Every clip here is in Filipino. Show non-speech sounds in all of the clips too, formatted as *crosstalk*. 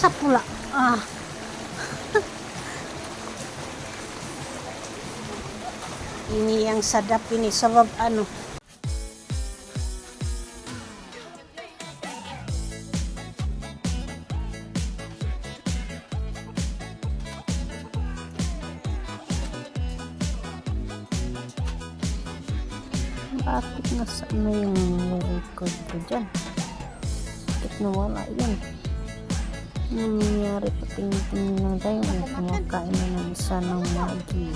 sa pula. Ah. *laughs* ini yang sadap ini sebab anu bakit nasa na yung record ko dyan bakit nawala yan nangyayari patingting na tayo ang kumakain na ng sanang magi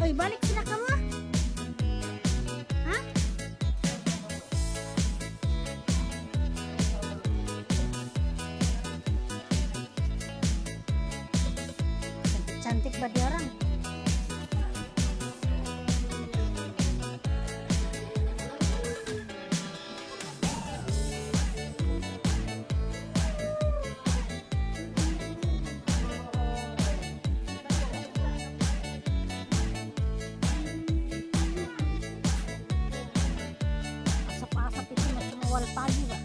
Ay, balik. 我的大鸡子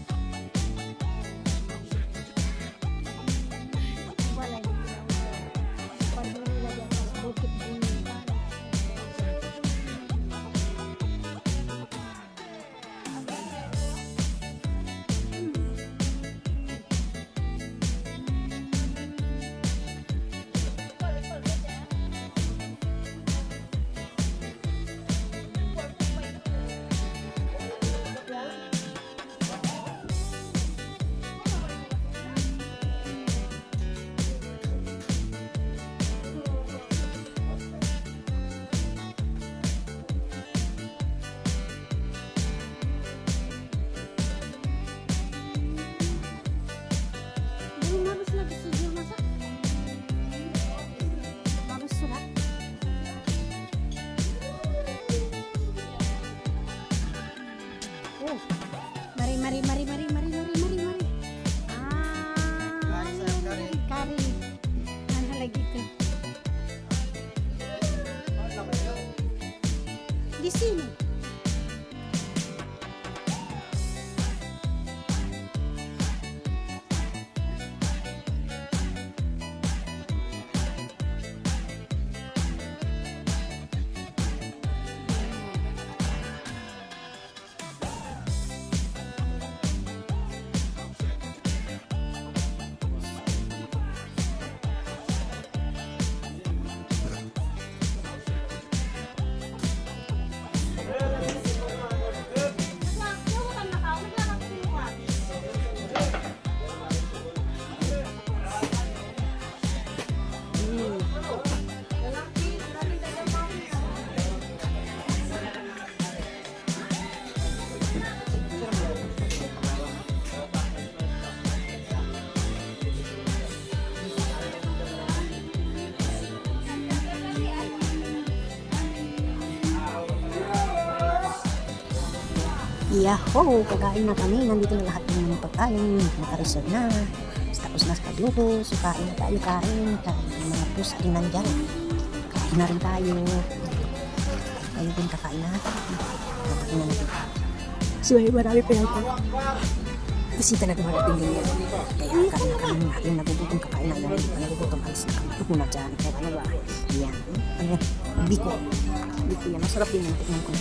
Yahoo! Kakain na kami. Nandito na lahat ng mga pagkain. Nakareserve na. Tapos na sa pagluto. So, kain na tayo, kain. Kain ng mga pusa din nandyan. Kain na rin tayo. Kayo din kakain na. Kakain na natin. So, ay marami pa yata. Bisita na dumarating din yan. Kaya kain na kami. Yung nagugutom kakain na. Yung nagugutom alis na kami. Na dyan. Kaya ano ba? Yan. Ano yan? Biko. Biko yan. Masarap din yung tikman ko.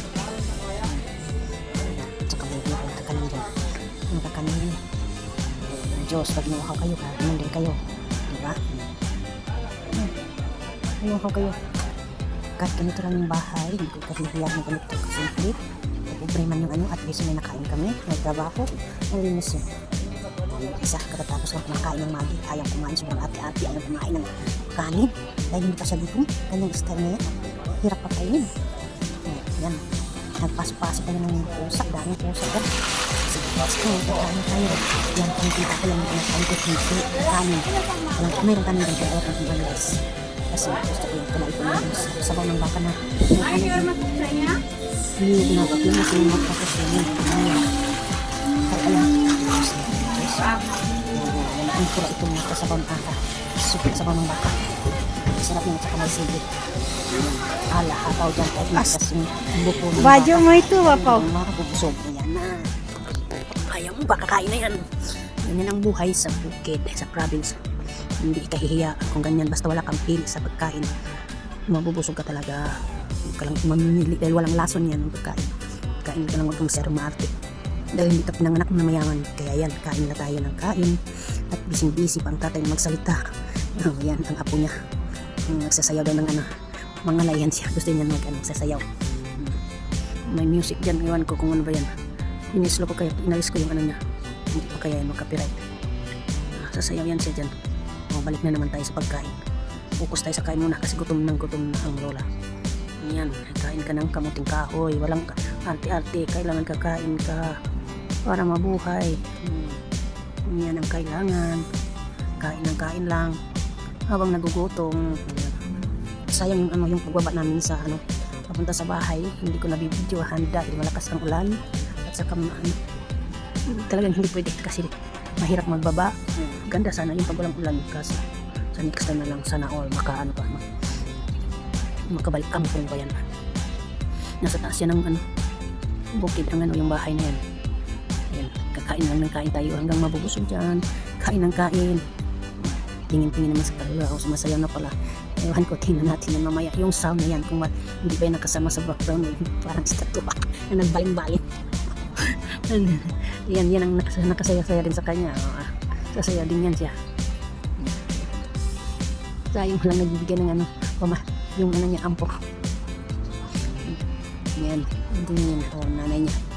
Yung kakanin. Diyos, pag inuuhaw kayo, kakainin din kayo. Diba? Hmm. Inuuhaw kayo. Kahit ganito lang yung bahay, hindi ko kasi hiyag na ganito kasimple. Pobre man yung ano, at least may nakain kami. May trabaho. Malinis yun. Isa, katatapos lang kumakain ng magi. Ayaw kumain, sobrang ate-ate. Ayaw kumain ng kanin. Dahil hindi pa siya gutom. Ganyang style na yan. Hirap pa kainin. Yan. Nagpasok-pasok kayo ng pusa. Daming pusa dyan ikaw, pagkaan tayo. Yan, pangkita ko lang ang pangkot hindi. Kami. Alam, mayroon kami dito ako ng balas. Kasi gusto ko yung kulay ko ng sabaw ng baka na. Ay, you're mag-try niya? Hindi, ginagawa ko na sila magpapasinin. Kaya alam, ang pura itong mga kasabaw ng baka. Supit sabaw ng baka. Sarap yung tsaka may. Ala, apaw dyan. As, buko ng mo ito, apaw. Mga bubusog. Mo ba kakain na yan? Ganyan ang buhay sa bukid, sa province. Hindi ka hihiya kung ganyan. Basta wala kang pili sa pagkain. Mabubusog ka talaga. Huwag ka lang mamimili dahil walang lason yan ng pagkain. Kain ka lang huwag kang maarte. Dahil hindi ka pinanganak na mayaman. Kaya yan, kain na tayo ng kain. At bising-busy pa ang tatay magsalita. Oh, yan, ang apo niya. Nagsasayaw daw ng ano. Mga layan siya. Gusto niya mag ano, sasayaw. Hmm. May music dyan. Iwan ko kung ano ba yan. Inislo ko kaya, inalis ko yung ano niya. Hindi pa kaya makapiright. Ah, Sasayaw yan siya dyan. O, balik na naman tayo sa pagkain. Focus tayo sa kain muna kasi gutom ng gutom na ang lola. Yan, kain ka ng kamuting kahoy. Walang arte-arte. Kailangan kakain ka para mabuhay. Hmm. Yan ang kailangan. Kain ng kain lang. Habang nagugutom. Ayan. Sayang yung ano yung pagbaba namin sa ano papunta sa bahay. Hindi ko nabibidyohan dahil malakas ang ulan. At saka ano, talagang hindi pwede kasi mahirap magbaba. Ganda sana yung pag walang ulan kasi sa next time na lang sana all makaano pa mak- makabalik kampong ba yan nasa taas yan ng ano bukid ang ano yung bahay na yan. Yan kakain lang ng kain tayo hanggang mabubusog dyan. Kain ng kain. Tingin-tingin naman sa kalula o sumasayaw na pala. Ewan ko tingnan natin yan mamaya. Yung sound na yan kung ma- hindi ba yan nakasama sa background parang statua *laughs* na nagbaling-baling *laughs* yan yan ang nakas- nakasaya-saya din sa kanya Ah, sasaya din yan siya. Sayang lang nagbibigay ng ano pama, yung ano niya ampo. Yan hindi yan o nanay niya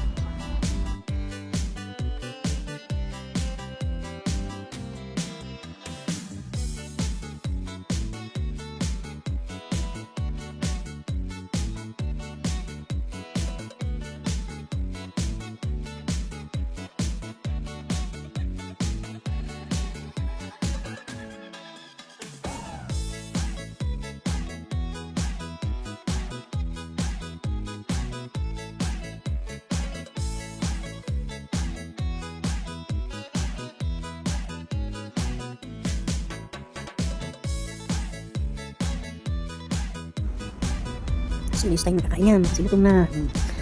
Sige, next time na kakain yan. Kasi gutom na.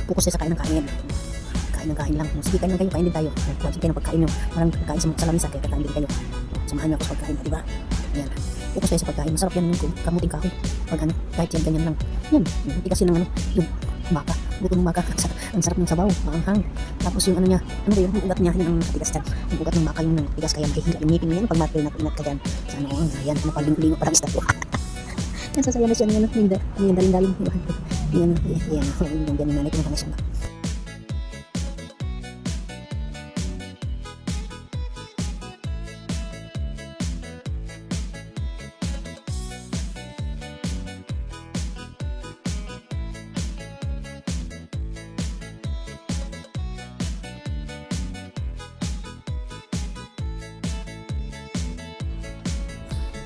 Focus tayo sa kain ng kain. Kain ng kain lang. Sige, kain lang kayo. Kain din tayo. Huwag kayo ng pagkain nyo. Parang kain sa, sa lamisa. Kaya kakain din kayo. Samahan nyo ako sa pagkain. Di ba? Yan. Focus tayo sa pagkain. Masarap yan yung kamuting kahoy. Pag ano, kahit yan ganyan lang. Yan. Hindi kasi ng ano, yung baka. Buto ng baka. *laughs* Ang sarap, ang ng sabaw. Maanghang. Tapos yung ano niya, ano ba yun? Yung ugat niya, yun ang nakatigas dyan. Yung ugat ng baka yung nakatigas. Kaya makihila yung ngipin mo yan. Pag matil na inat ka dyan. Sa ano, yan. Napalingo-lingo parang isda *laughs* Yan, sasaya na siya ng ano, yung da- yung daling-daling. Yan, yan, yan. Yung ganyan nanay ko na siya.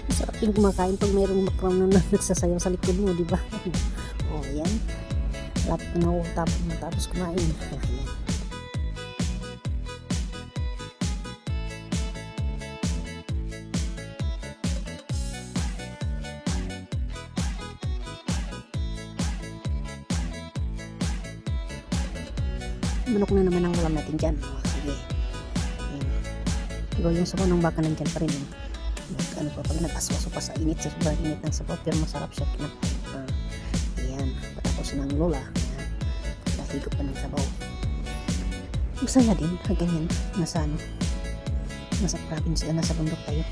Sarap yung kumakain pag mayroong background *laughs* na nagsasayaw sa likod mo, di ba? O, oh, yan. Lahat na ako tapos, tapos kumain. Ayan. Manok na naman ang ulam natin dyan. O, sige. Ayan. Pero yung sabaw ng baka nandyan pa rin. Ano pa pag nag-aswaso pa sa init sa sobrang init ng sabaw pero masarap siya ayan patapos ng lola. Ayan nahigop pa ng sabaw. Masaya din ha, ganyan nasa ano nasa province nasa bundok tayo.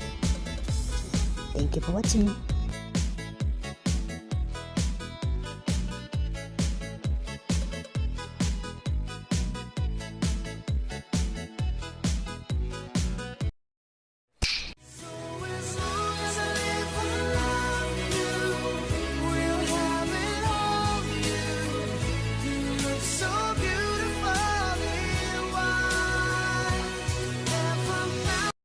Thank you for watching